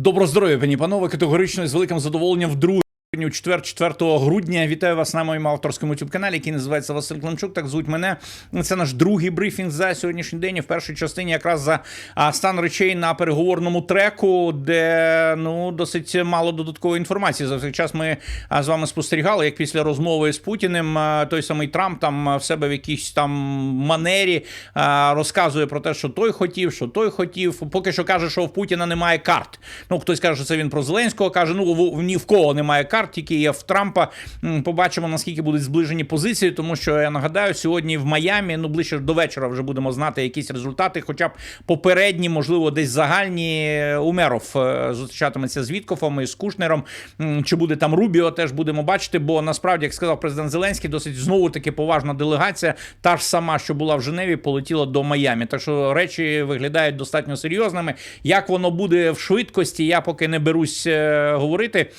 Добро здоров'я, пані панове. Категорично і з великим задоволенням вдруге. У четвер, 4 грудня вітаю вас на моєму авторському youtube каналі, який називається Василь Климчук. Так звуть мене. Це наш другий брифінг за сьогоднішній день. І в першій частині якраз за стан речей на переговорному треку, де ну досить мало додаткової інформації. За цей час ми з вами спостерігали, як після розмови з Путіним той самий Трамп там в себе в якійсь там манері розказує про те, що той хотів, що той хотів. Поки що каже, що в Путіна немає карт. Ну хтось каже, що це він про Зеленського каже. Ну ні в кого немає карт, тільки є в Трампа. Побачимо наскільки будуть зближені позиції, тому що я нагадаю, сьогодні в Майамі, ну ближче до вечора, вже будемо знати якісь результати, хоча б попередні, можливо, десь загальні. Умеров е, зустрічатиметься з Віткофом і з Кушнером. Чи буде там Рубіо, теж будемо бачити. Бо насправді, як сказав президент Зеленський, досить знову таки поважна делегація. Та ж сама, що була в Женеві, полетіла до Майамі. Так що речі виглядають достатньо серйозними. Як воно буде в швидкості, я поки не берусь е, говорити.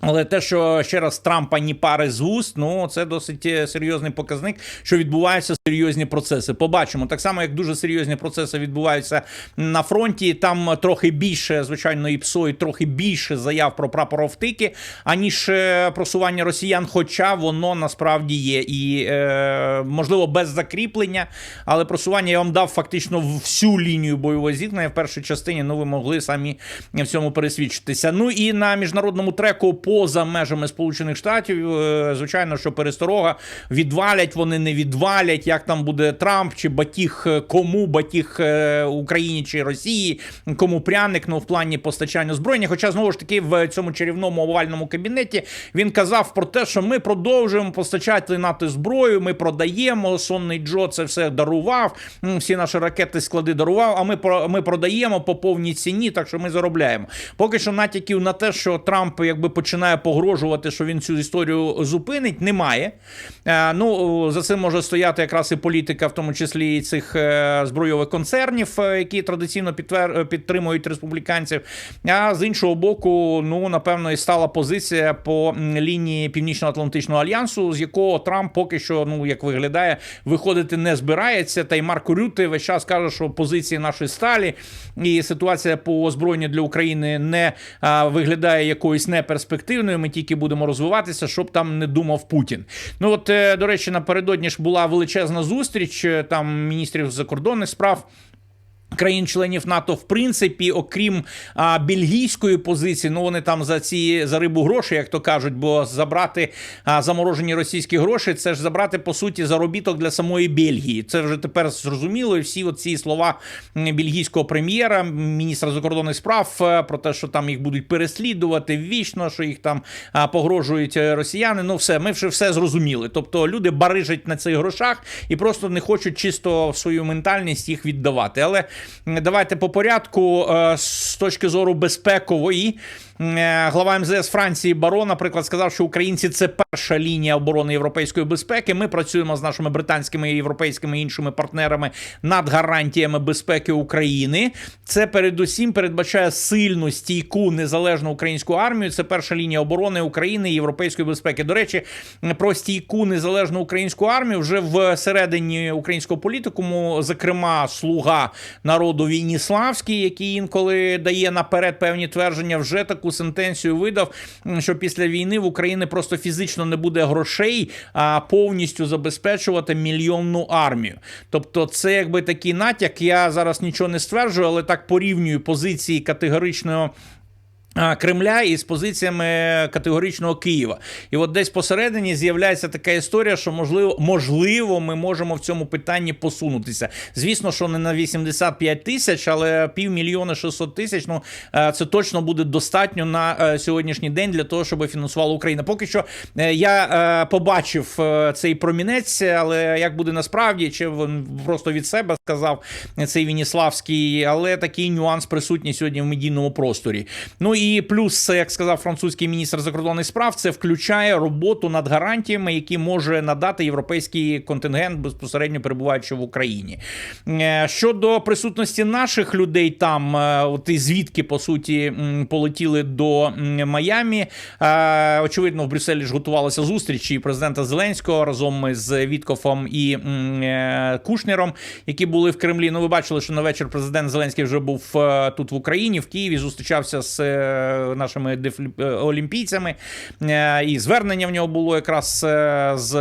Але те, що ще раз Трампа ні пари з вуст, ну це досить е, серйозний показник, що відбуваються серйозні процеси. Побачимо так само, як дуже серйозні процеси відбуваються на фронті. Там трохи більше, звичайно, і ПСО, і трохи більше заяв про прапоровтики, аніж е, просування росіян. Хоча воно насправді є і е, можливо без закріплення, але просування я вам дав фактично всю лінію бойового зіткнення в першій частині. Ну ви могли самі в цьому пересвідчитися. Ну і на міжнародному треку поза межами Сполучених Штатів, е, звичайно, що пересторога відвалять, вони не відвалять. Як там буде Трамп чи батіг е, кому, батіг е, Україні чи Росії, кому пряник ну в плані постачання озброєння. Хоча знову ж таки в цьому чарівному овальному кабінеті він казав про те, що ми продовжуємо постачати НАТО зброю. Ми продаємо. Сонний Джо це все дарував. Всі наші ракети склади дарував. А ми ми продаємо по повній ціні, так що ми заробляємо. Поки що натяків на те, що Трамп якби починає погрожувати, що він цю історію зупинить, немає. Е, Ну за цим може стояти якраз і політика, в тому числі і цих е, збройових концернів, е, які традиційно підтвер... підтримують республіканців. А з іншого боку, ну напевно, і стала позиція по лінії Північно-Атлантичного альянсу, з якого Трамп поки що, ну як виглядає, виходити не збирається. Та й Марко Рюте весь час каже, що позиції нашої сталі і ситуація по озброєнню для України не виглядає якоюсь неперспективною. Ми тільки будемо розвиватися, щоб там не думав Путін. Ну от е, до речі, напередодні ж була величезна зустріч е, там міністрів закордонних справ. Країн-членів НАТО, в принципі, окрім а, бельгійської позиції, ну вони там за ці за рибу гроші, як то кажуть, бо забрати а, заморожені російські гроші, це ж забрати по суті заробіток для самої Бельгії. Це вже тепер зрозуміло. І всі ці слова бельгійського прем'єра, міністра закордонних справ е, про те, що там їх будуть переслідувати вічно, що їх там а, погрожують е, росіяни. Ну, все, ми вже все зрозуміли. Тобто люди барижать на цих грошах і просто не хочуть чисто свою ментальність їх віддавати. Але давайте по порядку е, з точки зору безпекової. Е, Глава МЗС Франції Баро, наприклад, сказав, що українці це перша лінія оборони європейської безпеки. Ми працюємо з нашими британськими європейськими іншими партнерами над гарантіями безпеки України. Це передусім передбачає сильну стійку незалежну українську армію. Це перша лінія оборони України і європейської безпеки. До речі, про стійку незалежну українську армію вже в середині українського політикуму, зокрема, слуга народу Вініславський, який інколи дає наперед певні твердження, вже таку сентенцію видав, що після війни в Україні просто фізично не буде грошей а повністю забезпечувати мільйонну армію. Тобто, це якби такий натяк. Я зараз нічого не стверджую, але так порівнюю позиції категоричного. Кремля із позиціями категоричного Києва, і от десь посередині з'являється така історія, що можливо, можливо, ми можемо в цьому питанні посунутися. Звісно, що не на 85 тисяч, але півмільйона 600 тисяч. Ну е, це точно буде достатньо на е, сьогоднішній день для того, щоб фінансувала Україна. Поки що е, я побачив цей промінець, але як буде насправді, чи він просто від себе сказав цей Вініславський, але такий нюанс присутній сьогодні в медійному просторі. Ну і плюс, як сказав французький міністр закордонних справ, це включає роботу над гарантіями, які може надати європейський контингент безпосередньо перебуваючи в Україні. Е, Щодо присутності наших людей там, е, от і звідки по суті полетіли до м, Майамі. Е, Очевидно, в Брюсселі ж готувалися зустрічі президента Зеленського разом з Віткофом і Кушнером, які були в Кремлі. Ну, ви бачили, що на вечір президент Зеленський вже був тут в Україні, в Києві, зустрічався з нашими е, олімпійцями. Е, І звернення в нього було якраз е, з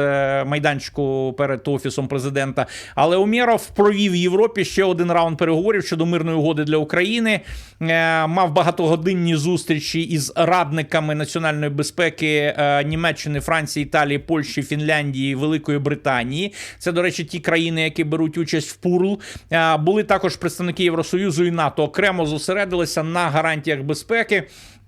майданчику перед офісом президента. Але Умєров провів в Європі ще один раунд переговорів щодо мирної угоди для України. Е, Мав багатогодинні зустрічі із радниками національної безпеки е, Німеччини, Франції, Італії, Польщі, Фінляндії, Великої Британії. Це, до речі, ті країни, які беруть участь в ПУРЛ. Е, Були також представники Євросоюзу і НАТО окремо зосередилися на гарантіях безпеки. que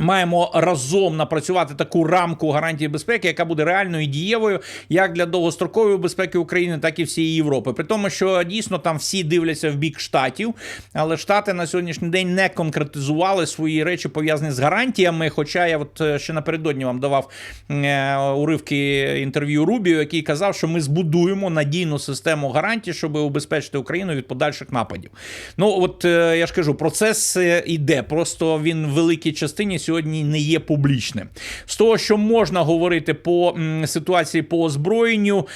Маємо разом напрацювати таку рамку гарантії безпеки, яка буде реальною і дієвою як для довгострокової безпеки України, так і всієї Європи. При тому, що дійсно там всі дивляться в бік штатів, але штати на сьогоднішній день не конкретизували свої речі пов'язані з гарантіями. Хоча я от е, ще напередодні вам давав е, уривки інтерв'ю Рубію, який казав, що ми збудуємо надійну систему гарантій, щоб убезпечити Україну від подальших нападів. Ну от е, я ж кажу, процес іде. Просто він в великій частині сьогодні не є публічним. З того, що можна говорити по ситуації по озброєнню,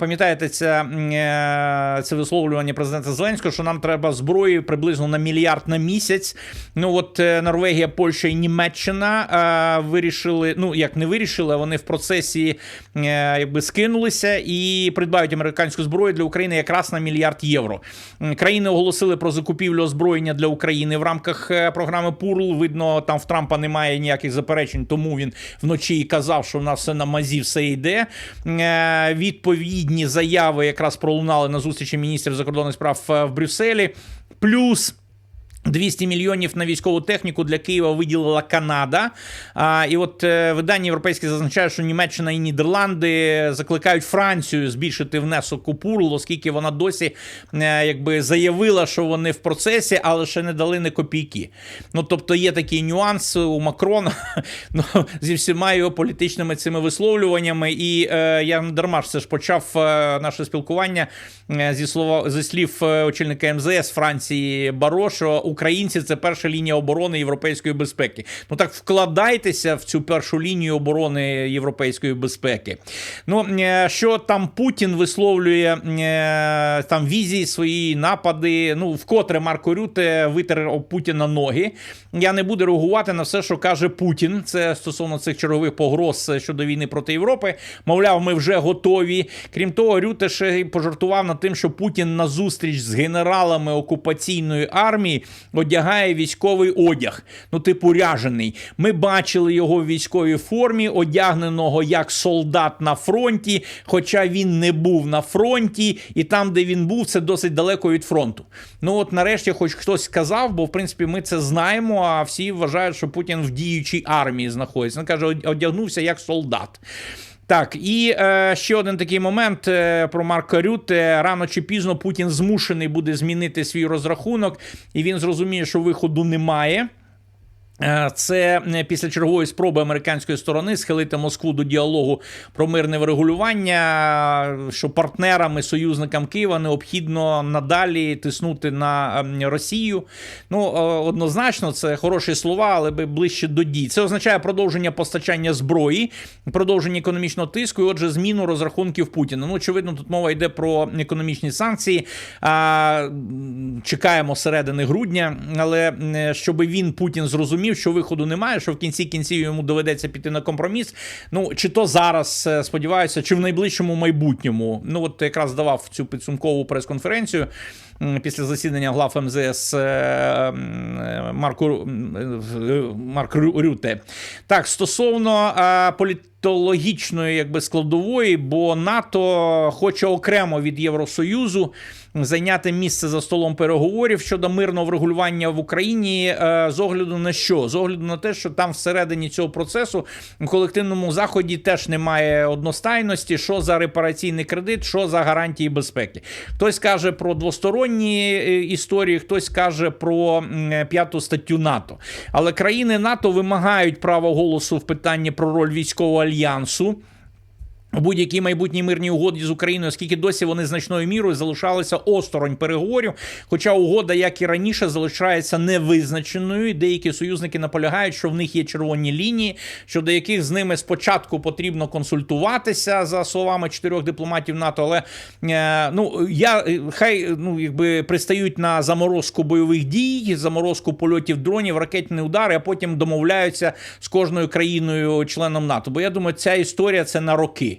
пам'ятаєте, це, е, це висловлювання президента Зеленського, що нам треба зброї приблизно на мільярд на місяць. Ну от е, Норвегія, Польща і Німеччина вирішили, ну як не вирішили, вони в процесі е, якби скинулися і придбають американську зброю для України якраз на мільярд євро. Країни оголосили про закупівлю озброєння для України в рамках програми ПУРЛ. Видно, там в Трампа немає ніяких заперечень, тому він вночі і казав, що в нас все на мазі все йде. Е, Відповідні заяви якраз пролунали на зустрічі міністрів закордонних справ е, в Брюсселі. Плюс 200 мільйонів на військову техніку для Києва виділила Канада. А, і от е, видання європейське зазначає, що Німеччина і Нідерланди закликають Францію збільшити внесок у ПУРЛ, оскільки вона досі е, якби заявила, що вони в процесі, але ще не дали не копійки. Ну тобто є такий нюанс у Макрона ну, зі всіма його політичними цими висловлюваннями. І е, я дарма ж це ж почав е, наше спілкування зі слова зі слів очільника МЗС Франції Баро, що українці це перша лінія оборони європейської безпеки. Ну так вкладайтеся в цю першу лінію оборони європейської безпеки. Ну е, що там Путін висловлює е, там візії свої напади. Ну вкотре Марко Рюте витер Путіна ноги. Я не буду реагувати на все, що каже Путін. Це стосовно цих чергових погроз щодо війни проти Європи. Мовляв, ми вже готові. Крім того, Рюте ще пожартував над тим, що Путін на зустріч з генералами окупаційної армії одягає військовий одяг. Ну, типу, ряжений. Ми бачили його в військовій формі, одягненого як солдат на фронті, хоча він не був на фронті, і там, де він був, це досить далеко від фронту. Ну от нарешті, хоч хтось сказав, бо в принципі ми це знаємо. А всі вважають, що Путін в діючій армії знаходиться. Він каже, одягнувся як солдат. Так, і е, ще один такий момент е, про Марка Рюте. Рано чи пізно Путін змушений буде змінити свій розрахунок, і він зрозуміє, що виходу немає. Е, Це е, після чергової спроби американської сторони схилити Москву до діалогу про мирне врегулювання, що партнерам і союзникам Києва необхідно надалі тиснути на ем, Росію. Ну е, однозначно, це хороші слова, але би ближче до дій. Це означає продовження постачання зброї, продовження економічного тиску, і отже, зміну розрахунків Путіна. Ну, очевидно, тут мова йде про економічні санкції. Чекаємо середини грудня, але щоб він Путін зрозумів, що виходу немає, що в кінці кінців йому доведеться піти на компроміс. Ну чи то зараз е, сподіваюся, чи в найближчому майбутньому. Ну от якраз давав цю підсумкову прес-конференцію після засідання глав МЗС е, Марку е, Марк Рюте. Так, стосовно політологічної якби складової, бо НАТО хоче окремо від Євросоюзу зайняти місце за столом переговорів щодо мирного врегулювання в Україні е, з огляду на що? З огляду на те, що там всередині цього процесу в колективному заході теж немає одностайності, що за репараційний кредит, що за гарантії безпеки. Хтось каже про двосторонні е, історії, хтось каже про е, п'яту статтю НАТО. Але країни НАТО вимагають права голосу в питанні про роль військового альянсу. У будь-якій майбутній мирній угоді з Україною, оскільки досі вони значною мірою залишалися осторонь переговорів. Хоча угода, як і раніше, залишається невизначеною. і Деякі союзники наполягають, що в них є червоні лінії, щодо яких з ними спочатку потрібно консультуватися за словами чотирьох дипломатів НАТО. Але е, ну я е, хай ну якби пристають на заморозку бойових дій, заморозку польотів дронів, ракетні удари, а потім домовляються з кожною країною-членом НАТО. Бо я думаю, ця історія це на роки.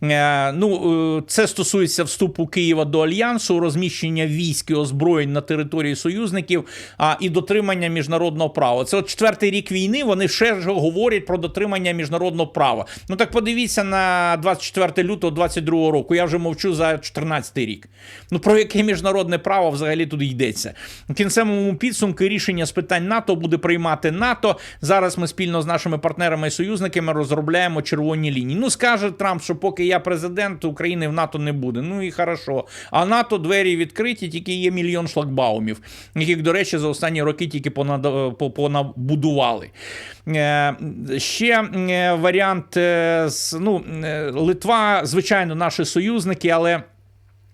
Ну, е, це стосується вступу Києва до альянсу, розміщення військ і озброєнь на території союзників, а і дотримання міжнародного права. Це от четвертий рік війни. Вони ще ж говорять про дотримання міжнародного права. Ну так подивіться на 24 лютого 22 року. Я вже мовчу за 14 рік. Ну про яке міжнародне право взагалі тут йдеться? В кінцевому підсумку рішення з питань НАТО буде приймати НАТО. Зараз ми спільно з нашими партнерами і союзниками розробляємо червоні лінії. Ну скаже Трамп, що поки я президент України в НАТО не буде. Ну і хорошо. А НАТО двері відкриті, тільки є мільйон шлагбаумів, яких, до речі, за останні роки тільки понабудували. Е, Ще е, варіант е, з ну, Литва, звичайно, наші союзники, але.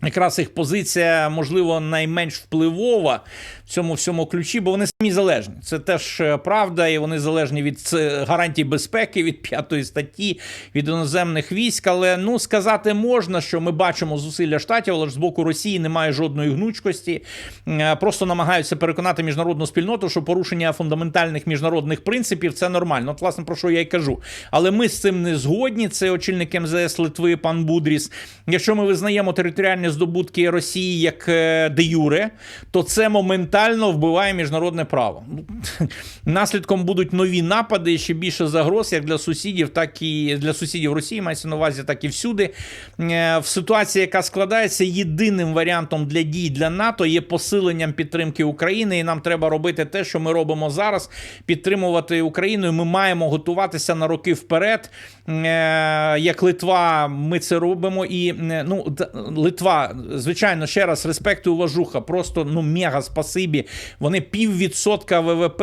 Якраз їх позиція, можливо, найменш впливова цьому всьому ключі, бо вони самі залежні. Це теж е, правда, і вони залежні від гарантій безпеки, від п'ятої статті, від іноземних військ. Але ну сказати можна, що ми бачимо зусилля штатів, але ж з боку Росії немає жодної гнучкості. Е, Просто намагаються переконати міжнародну спільноту, що порушення фундаментальних міжнародних принципів це нормально. От, власне, про що я й кажу. Але ми з цим не згодні. Це очільник МЗС Литви, пан Будріс. Якщо ми визнаємо територіальні здобутки Росії як е, де юре, то це моментально вбиває міжнародне право. Ну, Наслідком будуть нові напади, і ще більше загроз, як для сусідів, так і для сусідів Росії, мається на увазі, так і всюди. Е, В ситуації, яка складається, єдиним варіантом для дій для НАТО є посиленням підтримки України, і нам треба робити те, що ми робимо зараз, підтримувати Україну. Ми маємо готуватися на роки вперед. Е, Як Литва, ми це робимо. І е, ну, Литва, звичайно, ще раз респект і уважуха. Просто ну мега спасибі. Вони піввідсотка ВВП.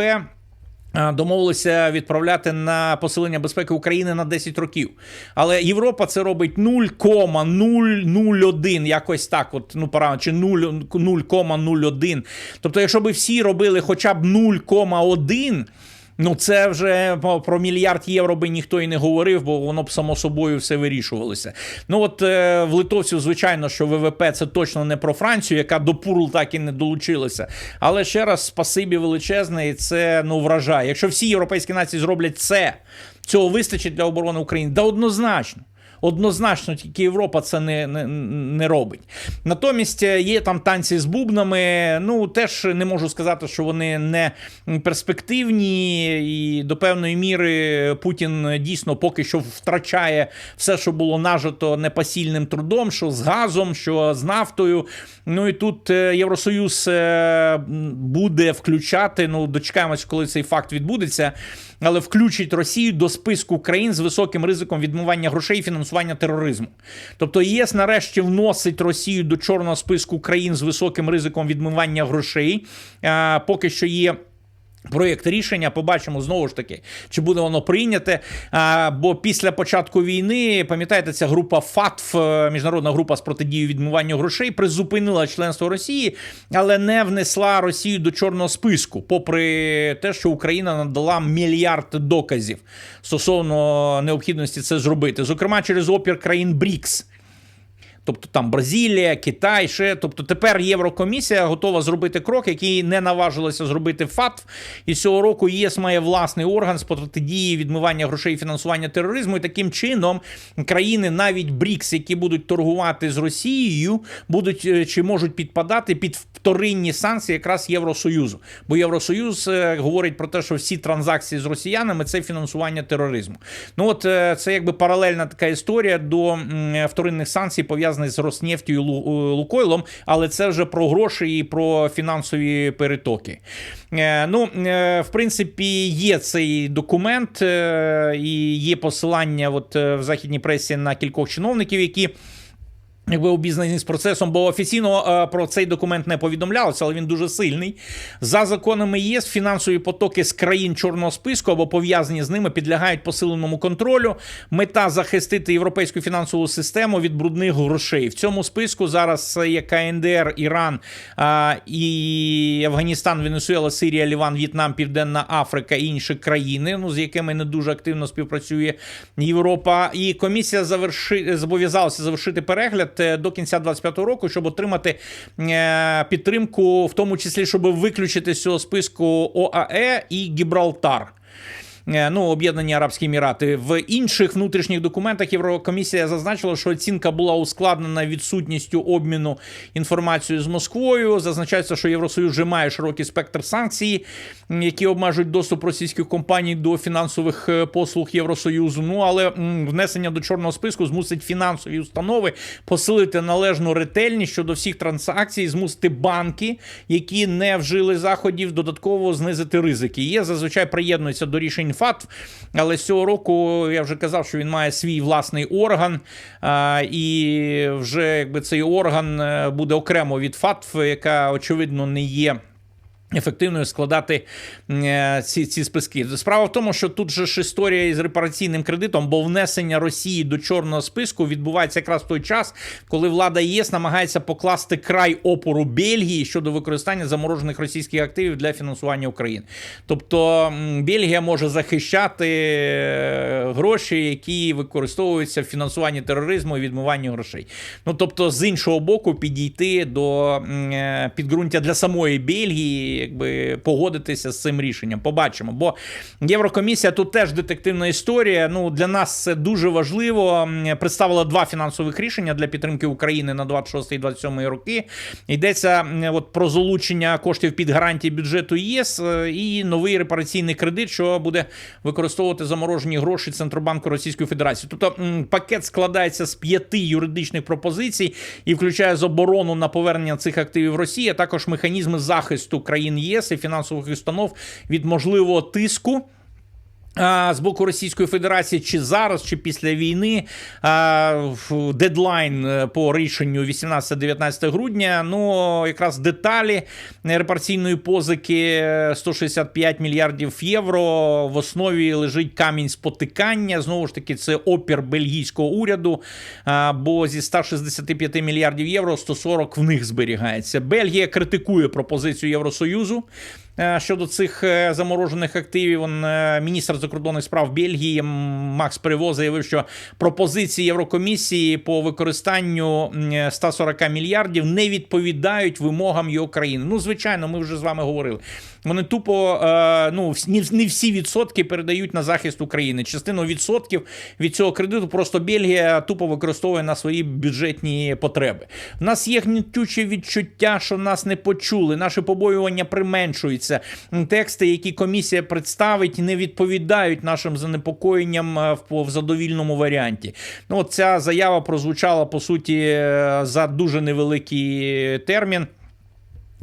Домовилися відправляти на посилення безпеки України на 10 років. Але Європа це робить 0,001, якось так, от, ну, пора, чи 0, 0,01. Тобто, якщо би всі робили хоча б 0,1, Ну, це вже про мільярд євро би ніхто і не говорив, бо воно б само собою все вирішувалося. Ну от е, в литовців, звичайно, що ВВП це точно не про Францію, яка до ПУРЛ так і не долучилася. Але ще раз спасибі величезне, і це ну вражає. Якщо всі європейські нації зроблять це, цього вистачить для оборони України, да однозначно. Однозначно, тільки Європа це не, не, не робить. Натомість е, є там танці з бубнами. Ну теж не можу сказати, що вони не перспективні, і до певної міри Путін дійсно поки що втрачає все, що було нажито непосильним трудом, що з газом, що з нафтою. Ну і тут е, Євросоюз е, буде включати. Ну, дочекаємось, коли цей факт відбудеться. Але включить Росію до списку країн з високим ризиком відмивання грошей фінансування тероризму. Тобто ЄС нарешті вносить Росію до чорного списку країн з високим ризиком відмивання грошей. Поки що є. Проєкт рішення побачимо знову ж таки, чи буде воно прийняте. А, бо після початку війни, пам'ятаєте, ця група ФАТФ, е, міжнародна група з протидії відмиванню грошей, призупинила членство Росії, але не внесла Росію до чорного списку, попри те, що Україна надала мільярд доказів стосовно необхідності це зробити, зокрема через опір країн БРІКС. Тобто там Бразилія, Китай, ще. Тобто тепер Єврокомісія готова зробити крок, який не наважилося зробити ФАТФ. І цього року ЄС має власний орган з протидії відмивання грошей і фінансування тероризму. І таким чином країни, навіть БРІКС, які будуть торгувати з Росією, будуть е, чи можуть підпадати під вторинні санкції якраз Євросоюзу. Бо Євросоюз е, говорить про те, що всі транзакції з росіянами це фінансування тероризму. Ну от е, це якби паралельна така історія до вторинних санкцій пов'язаних пов'язаний з Роснефтю і е, Лукойлом, але це вже про гроші і про фінансові перетоки. Е, Ну, е, в принципі, є цей документ, і є посилання от, в західній пресі на кількох чиновників, які. Якби обізнані з процесом, бо офіційно е, про цей документ не повідомлялося, але він дуже сильний. За законами ЄС фінансові потоки з країн чорного списку або пов'язані з ними підлягають посиленому контролю. Мета захистити європейську фінансову систему від брудних грошей. В цьому списку зараз є КНДР, Іран і Афганістан, Венесуела, Сирія, Ліван, В'єтнам, Південна Африка і інші країни, ну з якими не дуже активно співпрацює Європа. І комісія заверши зобов'язалася завершити перегляд е, до кінця 25-го року, щоб отримати е, підтримку, в тому числі, щоб виключити з цього списку ОАЕ і Гібралтар. Е, Ну, Об'єднані Арабські Емірати. В інших внутрішніх документах Єврокомісія зазначила, що оцінка була ускладнена відсутністю обміну інформацією з Москвою. Зазначається, що Євросоюз вже має широкий спектр санкцій, які обмежують доступ російських компаній до фінансових е, послуг Євросоюзу. Ну але внесення до чорного списку змусить фінансові установи посилити належну ретельність щодо всіх транзакцій, змусити банки, які не вжили заходів, додатково знизити ризики. Є зазвичай приєднується до рішень ФАТФ, але з цього року я вже казав, що він має свій власний орган, і вже якби цей орган е, буде окремо від ФАТФ, яка очевидно не є. Ефективною складати е, ці, ці списки. Справа в тому, що тут же ж історія із репараційним кредитом, бо внесення Росії до чорного списку відбувається якраз в той час, коли влада ЄС намагається покласти край опору Бельгії щодо використання заморожених російських активів для фінансування України. Тобто Бельгія може захищати е, гроші, які використовуються в фінансуванні тероризму і відмиванні грошей. Ну тобто, з іншого боку, підійти до е, підґрунтя для самої Бельгії, якби погодитися з цим рішенням. Побачимо. Бо Єврокомісія тут теж детективна історія. Ну для нас це дуже важливо. Представила два фінансових рішення для підтримки України на 26 і 27 роки. Йдеться от про залучення коштів під гарантії бюджету ЄС е, і новий репараційний кредит, що буде використовувати заморожені гроші Центробанку Російської Федерації. Тобто пакет складається з п'яти юридичних пропозицій і включає заборону на повернення цих активів Росії, а також механізми захисту країн ЄС і фінансових установ від можливого тиску. З боку Російської Федерації, чи зараз, чи після війни дедлайн е, по рішенню 18-19 грудня. Ну якраз деталі репарційної позики е, 165 мільярдів євро. В основі лежить камінь спотикання. Знову ж таки, це опір бельгійського уряду. Бо зі 165 мільярдів євро 140 в них зберігається. Бельгія критикує пропозицію Євросоюзу. Е, Щодо цих е, заморожених активів, е, міністр закордонних справ Бельгії Макс Перево заявив, що пропозиції Єврокомісії по використанню м, е, 140 мільярдів не відповідають вимогам його країни. Ну, звичайно, ми вже з вами говорили. Вони тупо е, ну, не- всі відсотки передають на захист України. Частину відсотків від цього кредиту просто Бельгія тупо використовує на свої бюджетні потреби. В нас є гнітюче відчуття, що нас не почули. Наші побоювання применшуються. Тексти, які комісія представить, не відповідають нашим занепокоєнням е, в, в задовільному варіанті. Ну, от ця заява прозвучала по суті е, за дуже невеликий термін.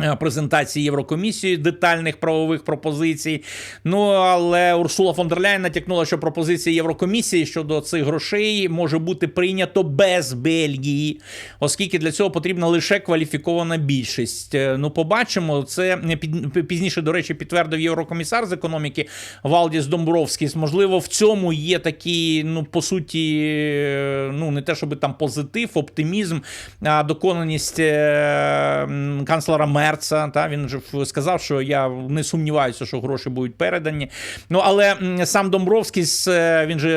Е, Презентації Єврокомісії детальних правових пропозицій. Ну але Урсула фон дер Ляйн натякнула, що пропозиція Єврокомісії щодо цих грошей може бути прийнято без Бельгії, оскільки для цього потрібна лише кваліфікована більшість. Е, Ну, побачимо. Це не пізніше, до речі, підтвердив єврокомісар з економіки Валдіс Домбровський. Можливо, в цьому є такий, ну по суті, е, ну не те, щоб там позитив, оптимізм, а доконаність е, канцлера Мерца. Та він же сказав, що я не сумніваюся, що гроші будуть передані. Ну але сам Домбровський з- він же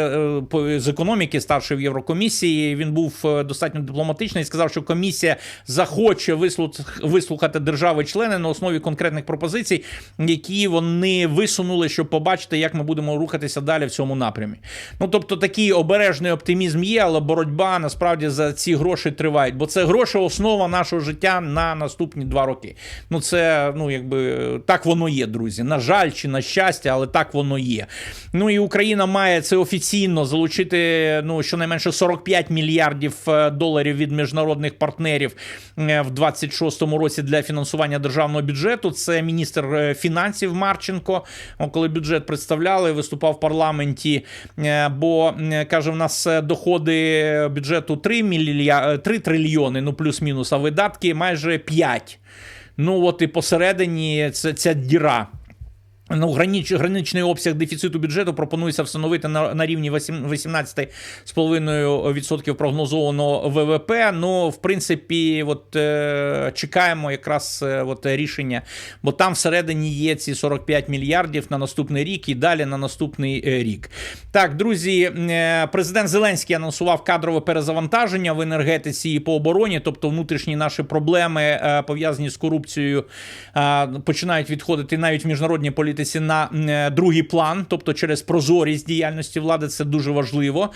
е, з економіки старший в Єврокомісії. Він був е, достатньо дипломатичний і сказав, що комісія захоче вислух- вислухати держави-члени на основі конкретних пропозицій, які вони висунули, щоб побачити, як ми будемо рухатися далі в цьому напрямі. Ну тобто такий обережний оптимізм є, але боротьба насправді за ці гроші триває, бо це гроші основа нашого життя на наступні два роки. Ну це ну якби так воно є, друзі. На жаль, чи на щастя, але так воно є. Ну і Україна має це офіційно залучити ну щонайменше 45 мільярдів е, доларів від міжнародних партнерів е, в 26-му році для фінансування державного бюджету. Це міністр е, фінансів Марченко. Коли бюджет представляли, виступав в парламенті. Бо каже, в нас доходи бюджету 3 мілья... 3 трильйони, ну плюс-мінус, а видатки майже 5. Ну от і посередині це ця діра. Ну, граніч, граничний обсяг дефіциту бюджету пропонується встановити на, на рівні 18,5% прогнозованого ВВП. Ну, в принципі, от е, чекаємо якраз е, от, рішення, бо там всередині є ці 45 мільярдів на наступний рік і далі на наступний е, рік. Так, друзі, е, президент Зеленський анонсував кадрове перезавантаження в енергетиці і по обороні, тобто внутрішні наші проблеми е, пов'язані з корупцією е, починають відходити навіть в міжнародній політиці на е, другий план, тобто через прозорість діяльності влади, це дуже важливо.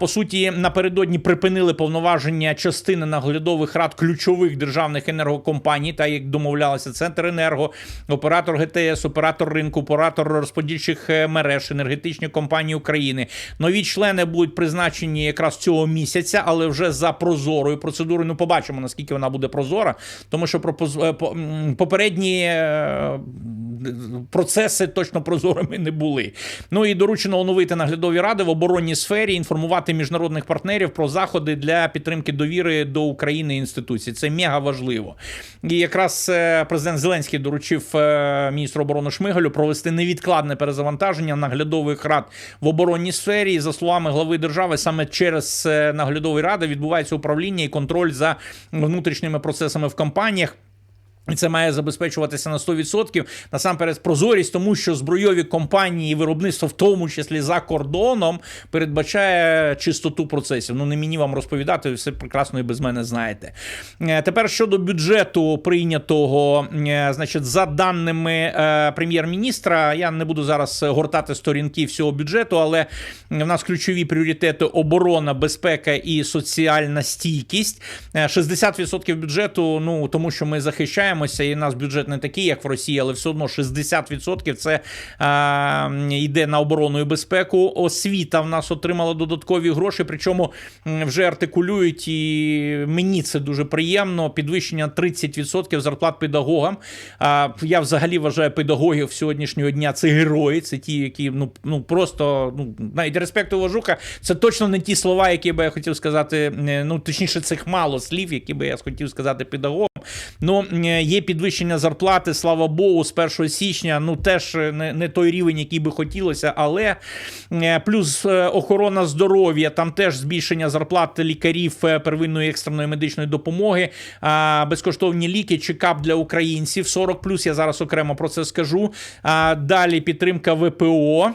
По суті, напередодні припинили повноваження частини наглядових рад ключових державних енергокомпаній, та як домовлялися Центренерго, оператор ГТС, оператор ринку, оператор розподільчих е, мереж, енергетичні компанії України. Нові члени будуть призначені якраз цього місяця, але вже за прозорою процедурою. Ну, побачимо наскільки вона буде прозора, тому що про е, попередні процеси точно прозорими не були. Ну і доручено оновити наглядові ради в оборонній сфері, інформувати міжнародних партнерів про заходи для підтримки довіри до України інституцій. Це мега важливо. І якраз е, президент Зеленський доручив е, міністру оборони Шмигалю провести невідкладне перезавантаження наглядових рад в оборонній сфері. І за словами глави держави, саме через е, наглядові ради відбувається управління і контроль за внутрішніми процесами в компаніях. І це має забезпечуватися на 100%. Насамперед, прозорість, тому що збройові компанії, виробництво, в тому числі за кордоном, передбачає чистоту процесів. Ну не мені вам розповідати, все прекрасно і без мене знаєте. Е, Тепер щодо бюджету прийнятого, е, значить, за даними е, прем'єр-міністра, я не буду зараз гортати сторінки всього бюджету, але в нас ключові пріоритети оборона, безпека і соціальна стійкість. Е, 60% бюджету, ну тому що ми захищаємося, і у нас бюджет не такий, як в Росії, але все одно 60% це е, йде на оборону і безпеку. Освіта в нас отримала додаткові гроші, причому вже артикулюють, і мені це дуже приємно. Підвищення 30% зарплат педагогам. А я взагалі вважаю педагогів сьогоднішнього дня це герої, це ті, які ну, ну просто ну навіть респект і уважуха, це точно не ті слова, які би я хотів сказати. е, Ну точніше, цих мало слів, які би я хотів сказати педагогам. Ну е, є підвищення зарплати, слава Богу, з 1 січня. Ну теж не, не той рівень, який би хотілося, але е, плюс е, охорона здоров'я, там теж збільшення зарплат лікарів е, первинної екстреної медичної допомоги, безкоштовні ліки, чекап для українців. 40 плюс. Я зараз окремо про це скажу. Далі підтримка ВПО.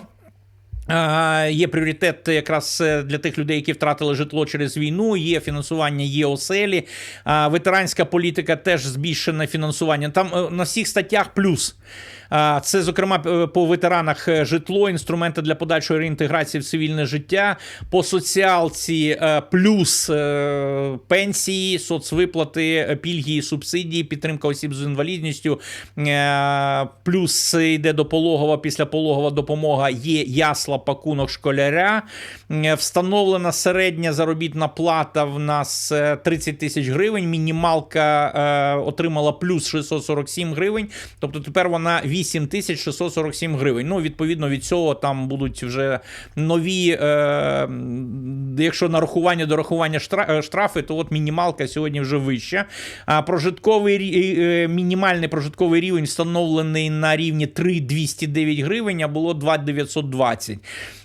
А, Є пріоритет якраз е, для тих людей, які втратили житло через війну. Є фінансування, є оселі. Ветеранська політика теж збільшене фінансування. Там е, на всіх статтях плюс. Це, зокрема, е, по ветеранах е, житло, інструменти для подальшої реінтеграції в цивільне життя, по соціалці е, плюс е, пенсії, соцвиплати, е, пільги субсидії, підтримка осіб з інвалідністю, е, плюс йде допологова, післяпологова допомога, є ясла, пакунок школяря. Е, Встановлена середня заробітна плата в нас е, 30 тисяч гривень. Мінімалка е, отримала плюс 647 гривень. Тобто тепер вона 8 тисяч 647 гривень. Ну, відповідно від цього там будуть вже нові, е, якщо нарахування до рахування е, штрафи, то от мінімалка сьогодні вже вища. А прожитковий е, мінімальний прожитковий рівень встановлений на рівні 3,209 гривень, а було 2,920.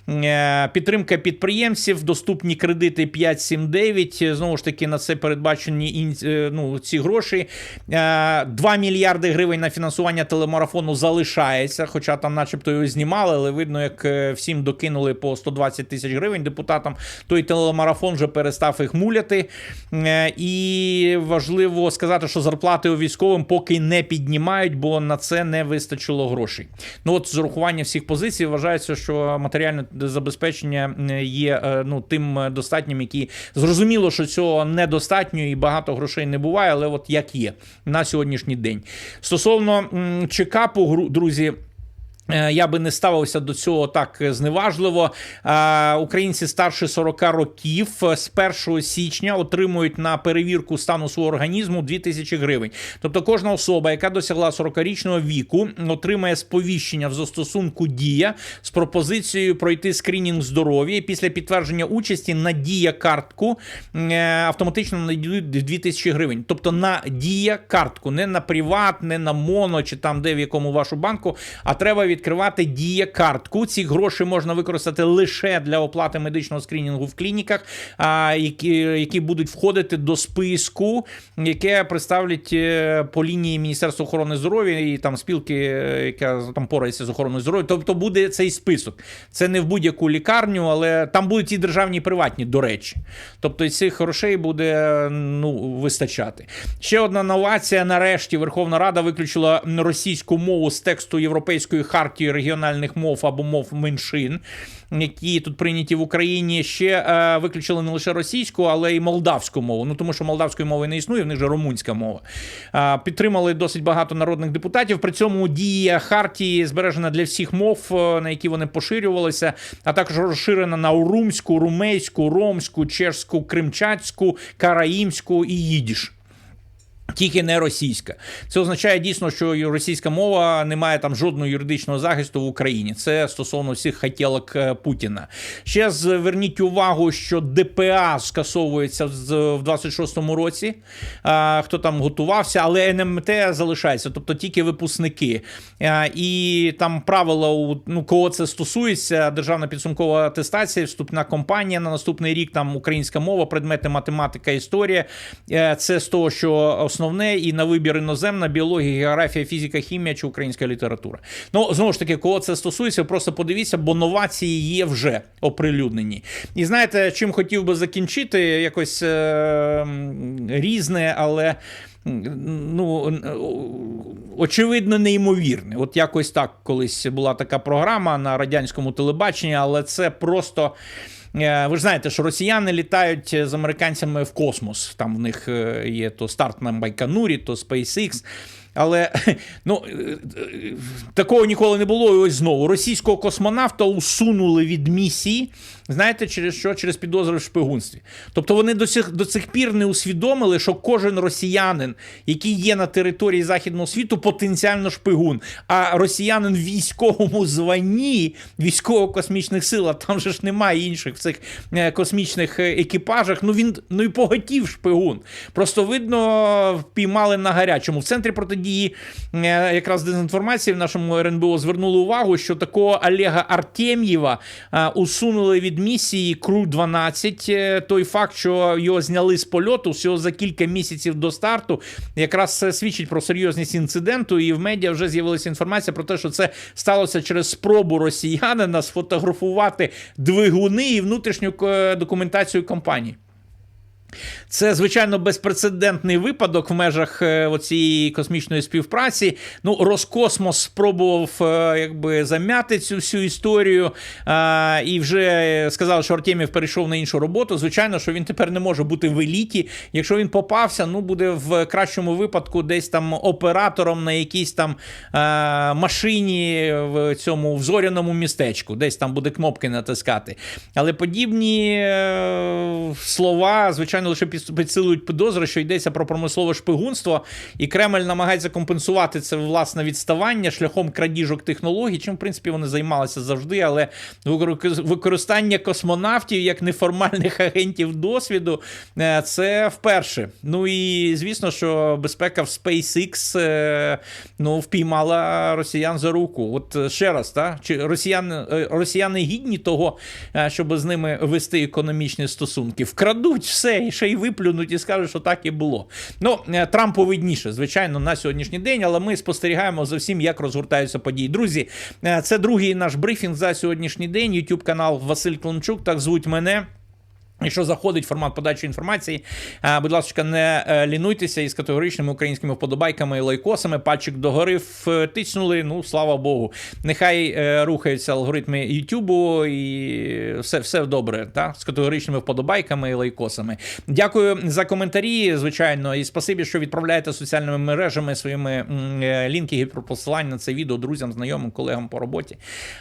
Е, Підтримка підприємців, доступні кредити 5,79. Знову ж таки, на це передбачені е, ну, ці гроші. Е, 2 мільярди гривень на фінансування телемарафону залишається, хоча там, начебто, його знімали, але видно, як е, всім докинули по 120 тисяч гривень депутатам. Той телемарафон вже перестав їх муляти. Е, І важливо сказати, що зарплати у військовим поки не піднімають, бо на це не вистачило грошей. Ну от з урахування всіх позицій вважається, що матеріально забезпечення е, є е, ну тим е, достатнім, які зрозуміло, що цього недостатньо і багато грошей не буває, але от як є на сьогоднішній день. Стосовно чекапу, друзі. Е, Я би не ставився до цього так зневажливо. Е, Українці старше 40 років е, з 1 січня отримують на перевірку стану свого організму 2000 гривень. Тобто кожна особа, яка досягла 40-річного віку, отримає сповіщення в застосунку Дія з пропозицією пройти скринінг здоров'я. Після підтвердження участі на Дія картку автоматично надійдуть 2000 гривень. Тобто на Дія картку, не на приват, не на моно чи там де в якому вашу банку, а треба відкривати дія картку. Ці гроші можна використати лише для оплати медичного скрінінгу в клініках, які, які будуть входити до списку, яке представлять е, по лінії Міністерства охорони здоров'я і там спілки, е, яка там порається з охороною здоров'я. Тобто буде цей список. Це не в будь-яку лікарню, але там будуть і державні, і приватні, до речі. Тобто цих грошей буде ну, вистачати. Ще одна новація. Нарешті Верховна Рада виключила російську мову з тексту Європейської хартії регіональних мов або мов меншин, які тут прийняті в Україні. Ще е, виключили не лише російську, але й молдавську мову. Ну тому що молдавської мови не існує, в них же румунська мова. Е, підтримали досить багато народних депутатів. При цьому дія хартії збережена для всіх мов, е, на які вони поширювалися, а також розширена на урумську, румейську, ромську, чешську, кримчацьку, караїмську і їдіш. Тільки не російська. Це означає дійсно, що російська мова не має там жодного юридичного захисту в Україні. Це стосовно всіх хотілок е, Путіна. Ще зверніть увагу, що ДПА скасовується в 26-му році. Хто там готувався, але НМТ залишається, тобто тільки випускники. І там правила ну кого це стосується, державна підсумкова атестація, вступна компанія на наступний рік. Там українська мова, предмети математика, історія. Е, Це з того, що основне, і на вибір іноземна, біологія, географія, фізика, хімія чи українська література. Ну знову ж таки, кого це стосується, просто подивіться, бо новації є вже оприлюднені. І знаєте, чим хотів би закінчити, якось е, різне, але. Ну, очевидно, неймовірне. От якось так колись була така програма на радянському телебаченні, але це просто. Е, Ви ж знаєте, що росіяни літають з американцями в космос. Там в них е, є то старт на Байконурі, то SpaceX. Але ну, е, е, такого ніколи не було. І ось знову російського космонавта усунули від місії. Знаєте, через що? Через підозри в шпигунстві. Тобто вони до цих, до цих пір не усвідомили, що кожен росіянин, який є на території західного світу, потенціально шпигун. А росіянин в військовому званні військово-космічних сил, а там же ж немає інших в цих е, космічних екіпажах. Ну він ну і поготів шпигун. Просто видно, впіймали на гарячому. В центрі протидії е, якраз дезінформації в нашому РНБО звернули увагу, що такого Олега Артем'єва е, усунули від місії Кру 12 Е, Той факт, що його зняли з польоту всього за кілька місяців до старту, якраз свідчить про серйозність інциденту. І в медіа вже з'явилася інформація про те, що це сталося через спробу росіянина сфотографувати двигуни і внутрішню е, документацію компанії. Це звичайно безпрецедентний випадок в межах е, цієї космічної співпраці. Ну, Роскосмос спробував е, якби зам'яти цю всю історію е, і вже сказав, що Артемів перейшов на іншу роботу. Звичайно, що він тепер не може бути в еліті. Якщо він попався, ну буде в кращому випадку десь там оператором на якійсь там е, машині в цьому в зоряному містечку, десь там буде кнопки натискати. Але подібні слова, звичайно, лише підсилують підозри, що йдеться про промислове шпигунство, і Кремль намагається компенсувати це власне відставання шляхом крадіжок технологій, чим в принципі вони займалися завжди, але використання космонавтів як неформальних агентів досвіду е, це вперше. Ну і звісно, що безпека в SpaceX е, ну, впіймала росіян за руку. От е, ще раз, та? чи росіяни, е, росіяни гідні того, щоб з ними вести економічні стосунки? Вкрадуть все ще й виплюнуть і скажуть, що так і було. Ну, е, Трампу видніше, звичайно, на сьогоднішній день, але ми спостерігаємо за всім, як розгортаються події. Друзі, е, це другий наш брифінг за сьогоднішній день. Ютуб канал Василь Клончук, так звуть мене. Якщо заходить формат подачі інформації, е, будь ласка, не е, лінуйтеся із категоричними українськими вподобайками і лайкосами. Пальчик догори втиснули. Ну слава Богу. Нехай е, рухаються алгоритми Ютубу і все, все добре. Та? З категоричними вподобайками і лайкосами. Дякую за коментарі, звичайно, і спасибі, що відправляєте соціальними мережами своїми лінки гіперпосилань на це відео друзям, знайомим, колегам по роботі,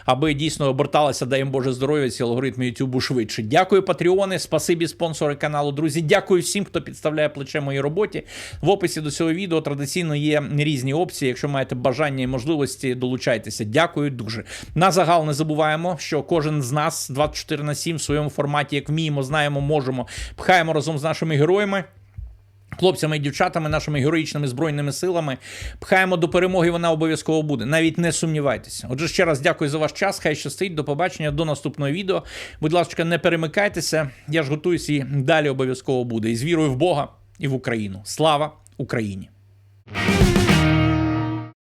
аби дійсно оберталися, дай їм Боже здоров'я, ці алгоритми Ютубу швидше. Дякую, патреони, спасибі, спонсори каналу. Друзі, дякую всім, хто підставляє плече моїй роботі. В описі до цього відео традиційно є різні опції. Якщо маєте бажання і можливості, долучайтеся. Дякую дуже. На загал не забуваємо, що кожен з нас 24 на 7 в своєму форматі, як вміємо, знаємо, можемо, пхаємо разом з нашими героями. Хлопцями і дівчатами, нашими героїчними збройними силами пхаємо до перемоги. Вона обов'язково буде. Навіть не сумнівайтеся. Отже, ще раз дякую за ваш час. Хай щастить. До побачення, до наступного відео. Будь ласка, не перемикайтеся. Я ж готуюсь і далі обов'язково буде. І з вірою в Бога і в Україну. Слава Україні!